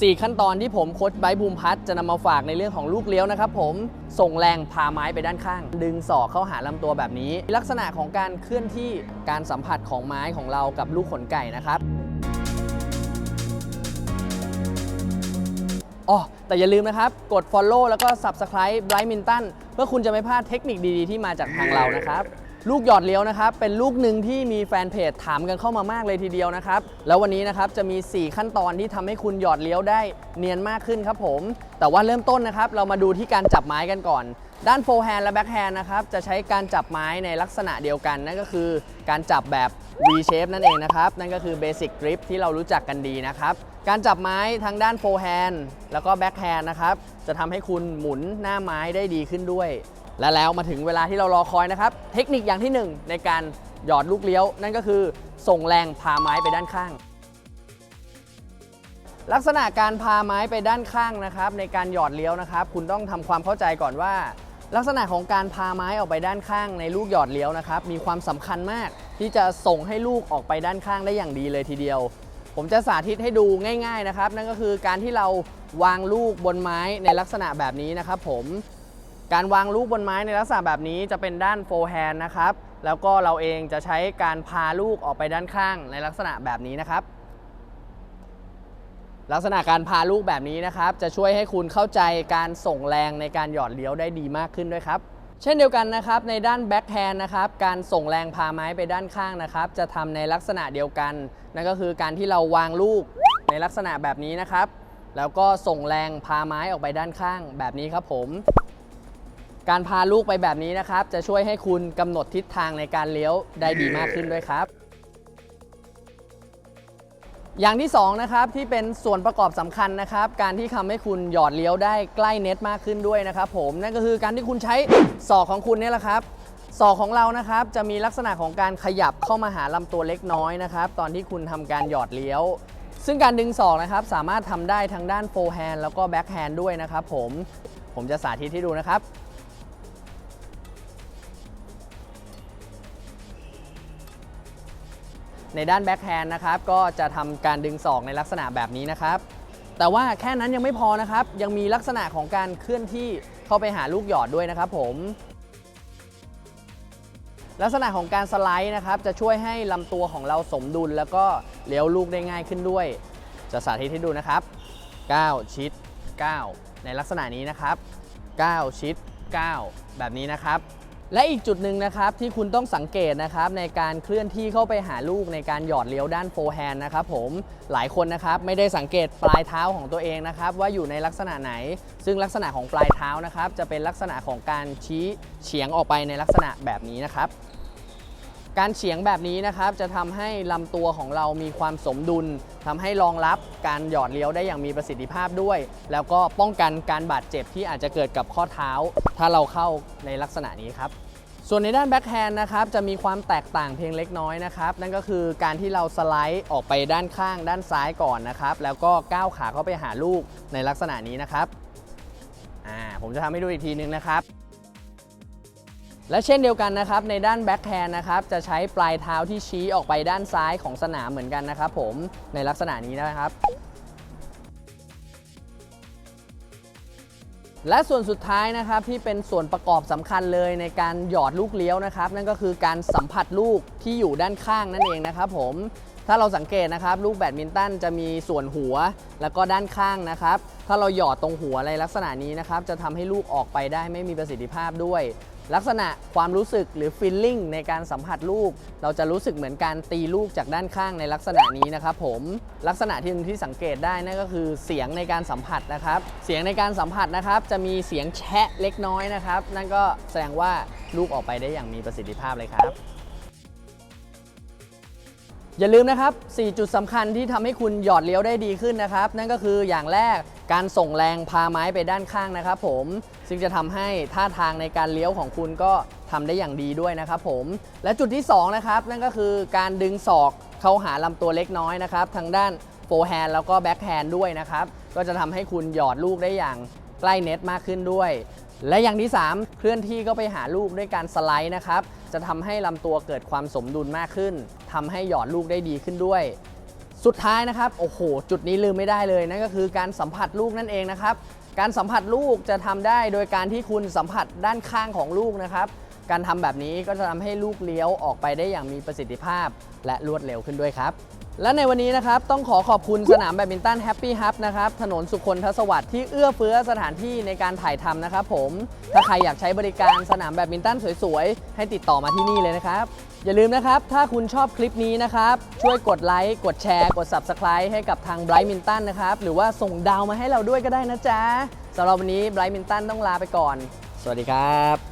4 ขั้นตอนที่ผมโค้ชไบร์ทภูมิพัฒน์จะนำมาฝากในเรื่องของลูกเลี้ยวนะครับผมส่งแรงพาไม้ไปด้านข้าง ดึงศอกเข้าหาลำตัวแบบนี้ ลักษณะของการเคลื่อนที่การสัมผัสของไม้ของเรากับลูกขนไก่นะครับอ๋อแต่อย่าลืมนะครับ กด Follow แล้วก็ Subscribe Bright Minton เพื่อคุณจะไม่พลาดเทคนิคดีๆ ที่มาจากทางเรานะครับ ลูกหยอดเลี้ยวนะครับ เป็นลูกหนึ่งที่มีแฟนเพจถามกันเข้ามามากเลยทีเดียวนะครับ แล้ววันนี้นะครับจะมี 4 ขั้นตอนที่ทำให้คุณหยอดเลี้ยวได้เนียนมากขึ้นครับผม แต่ว่าเริ่มต้นนะครับ เรามาดูที่การจับไม้กันก่อน ด้านโฟร์แฮนด์และแบ็คแฮนด์นะครับจะใช้การจับไม้ในลักษณะเดียวกัน นั่นก็คือการจับแบบ V shape นั่นเองนะครับ นั่นก็คือ Basic Grip ที่เรารู้จักกันดีนะครับการจับไม้ทางด้านโฟร์แฮนด์แล้วก็แบ็คแฮนด์นะครับจะทำให้คุณหมุนหน้าไม้ได้ดีขึ้นด้วย และแล้วมาถึงเวลาที่เรารอคอยนะครับ เทคนิคอย่างที่ 1 ในการหยอดลูกเลี้ยว นั่นก็คือส่งแรงพาไม้ไปด้านข้าง ลักษณะการพาไม้ไปด้านข้างนะครับ ในการหยอดเลี้ยวนะครับ คุณต้องทำความเข้าใจก่อนว่า ลักษณะของการพาไม้ออกไปด้านข้าง ในลูกหยอดเลี้ยวนะครับ มีความสำคัญมากที่จะส่งให้ลูกออกไปด้านข้างได้อย่างดีเลยทีเดียว ผมจะสาธิตให้ดูง่าย ๆนะครับ นั่นก็คือการที่เราวางลูกบนไม้ในลักษณะแบบนี้นะครับ ผม การวางลูกบนไม้ในลักษณะแบบนี้จะเป็นด้านโฟร์แฮนด์นะครับ แล้วก็เราเองจะใช้การพาลูกออกไปด้านข้างในลักษณะแบบนี้นะครับ ลักษณะการพาลูกแบบนี้นะครับ จะช่วยให้คุณเข้าใจการส่งแรงในการหยอดเลี้ยวได้ดีมากขึ้นด้วยครับ เช่นเดียวกันนะครับ ในด้านแบ็คแฮนด์นะครับ การส่งแรงพาไม้ไปด้านข้างนะครับ จะทำในลักษณะเดียวกัน นั่นก็คือการที่เราวางลูกในลักษณะแบบนี้นะครับ แล้วก็ส่งแรงพาไม้ออกไปด้านข้างแบบนี้ครับผม การพาลูกไปแบบนี้นะครับ จะช่วยให้คุณกำหนดทิศทางในการเลี้ยวได้ดีมากขึ้นด้วยครับ อย่างที่2นะครับที่เป็นส่วนประกอบสำคัญนะครับ การที่ทำให้คุณหยอดเลี้ยวได้ใกล้เน็ตมากขึ้นด้วยนะครับ ผมนั่นก็คือการที่คุณใช้ศอกของคุณเนี่ยแหละครับศอกของเรานะครับจะมีลักษณะของการขยับเข้ามาหาลำตัวเล็กน้อยนะครับ ตอนที่คุณทำการหยอดเลี้ยว ซึ่งการดึงศอกนะครับสามารถทำได้ทั้งด้านโฟร์แฮนด์แล้วก็แบ็คแฮนด์ด้วยนะครับ ผมผมจะสาธิตให้ดูนะครับ ในด้านแบ็คแฮนด์นะครับก็จะทำการดึงศอกในลักษณะแบบนี้นะครับ แต่ว่าแค่นั้นยังไม่พอนะครับ ยังมีลักษณะของการเคลื่อนที่เข้าไปหาลูกหยอดด้วยนะครับ ผม ลักษณะของการสไลด์นะครับ จะช่วยให้ลำตัวของเราสมดุล แล้วก็เลี้ยวลูกได้ง่ายขึ้นด้วย จะสาธิตให้ดูนะครับ9ชิด 9 ในลักษณะนี้นะครับ 9 ชิด 9 แบบนี้นะครับ และอีกจุดหนึ่งนะครับที่คุณต้องสังเกตนะครับในการเคลื่อนที่เข้าไปหาลูกในการหยอดเลี้ยวด้านโฟร์แฮนด์นะครับผมหลายคนนะครับไม่ได้สังเกตปลายเท้าของตัวเองนะครับว่าอยู่ในลักษณะไหน ซึ่งลักษณะของปลายเท้านะครับจะเป็นลักษณะของการชี้เฉียงออกไปในลักษณะแบบนี้นะครับการเฉียงแบบนี้นะครับจะทำให้ลำตัวของเรามีความสมดุลทำให้รองรับการหยอดเลี้ยวได้อย่างมีประสิทธิภาพด้วย แล้วก็ป้องกันการบาดเจ็บที่อาจจะเกิดกับข้อเท้า ถ้าเราเข้าในลักษณะนี้ครับ ส่วนในด้านแบ็คแฮนด์นะครับจะมีความแตกต่างเพียงเล็กน้อยนะครับนั่นก็คือการที่เราสไลด์ออกไปด้านข้าง ด้านซ้ายก่อนนะครับแล้วก็ก้าวขาเข้าไปหาลูกในลักษณะนี้นะครับอ่าผมจะทำให้ดูอีกทีนึงนะครับและเช่นเดียวกันนะครับในด้านแบ็คแฮนด์นะครับจะใช้ปลายเท้าที่ชี้ออกไปด้านซ้ายของสนามเหมือนกันนะครับผมในลักษณะนี้นะครับ และส่วนสุดท้ายนะครับที่เป็นส่วนประกอบสำคัญเลยในการหยอดลูกเลี้ยวนะครับ นั่นก็คือการสัมผัสลูกที่อยู่ด้านข้างนั่นเองนะครับผมถ้าเราสังเกตนะครับ ลูกแบดมินตันจะมีส่วนหัวแล้วก็ด้านข้างนะครับ ถ้าเราหยอดตรงหัวอะไรลักษณะนี้นะครับ จะทำให้ลูกออกไปได้ไม่มีประสิทธิภาพด้วย ลักษณะความรู้สึกหรือ feeling ในการสัมผัสลูก เราจะรู้สึกเหมือนการตีลูกจากด้านข้างในลักษณะนี้นะครับผมลักษณะที่หนึ่งที่สังเกตได้นั่นก็คือเสียงในการสัมผัสนะครับ เสียงในการสัมผัสนะครับ จะมีเสียงแชะเล็กน้อยนะครับ นั่นก็แสดงว่าลูกออกไปได้อย่างมีประสิทธิภาพเลยครับ อย่าลืมนะครับ 4 จุดสำคัญที่ทำให้คุณหยอดเลี้ยวได้ดีขึ้นนะครับ นั่นก็คืออย่างแรก การส่งแรงพาไม้ไปด้านข้างนะครับผมซึ่งจะทำให้ท่าทางในการเลี้ยวของคุณก็ทำได้อย่างดีด้วยนะครับผมและจุดที่2นะครับนั่นก็คือการดึงศอกเข้าหาลำตัวเล็กน้อยนะครับทางด้านโฟร์แฮนด์แล้วก็แบ็คแฮนด์ด้วยนะครับก็จะทำให้คุณหยอดลูกได้อย่างใกล้เน็ตมากขึ้นด้วย และอย่างที่ 3 เคลื่อนที่ก็ไปหาลูกด้วยการสไลด์นะครับจะทำให้ลำตัวเกิดความสมดุลมากขึ้นทำให้หยอดลูกได้ดีขึ้นด้วย สุดท้ายนะครับโอ้โห จุดนี้ลืมไม่ได้เลยนั่นก็คือการสัมผัสลูกนั่นเองนะครับ การสัมผัสลูกจะทำได้โดยการที่คุณสัมผัสด้านข้างของลูกนะครับ การทำแบบนี้ก็จะทำให้ลูกเลี้ยวออกไปได้อย่างมีประสิทธิภาพ และรวดเร็วขึ้นด้วยครับ และในวันนี้นะครับ ต้องขอขอบคุณสนามแบดมินตันแฮปปี้ฮับนะครับ ถนนสุคนทศวรรษที่เอื้อเฟื้อสถานที่ในการถ่ายทำนะครับผม ถ้าใครอยากใช้บริการสนามแบดมินตันสวยๆ ให้ติดต่อมาที่นี่เลยนะครับ อย่าลืมนะครับ ถ้าคุณชอบคลิปนี้นะครับ ช่วยกดไลค์กดแชร์ กด Subscribe ให้กับทาง Bright Minton นะครับ หรือว่าส่งดาวมาให้เราด้วยก็ได้นะจ๊ะสำหรับวันนี้ Bright Minton ต้องลาไปก่อน สวัสดีครับ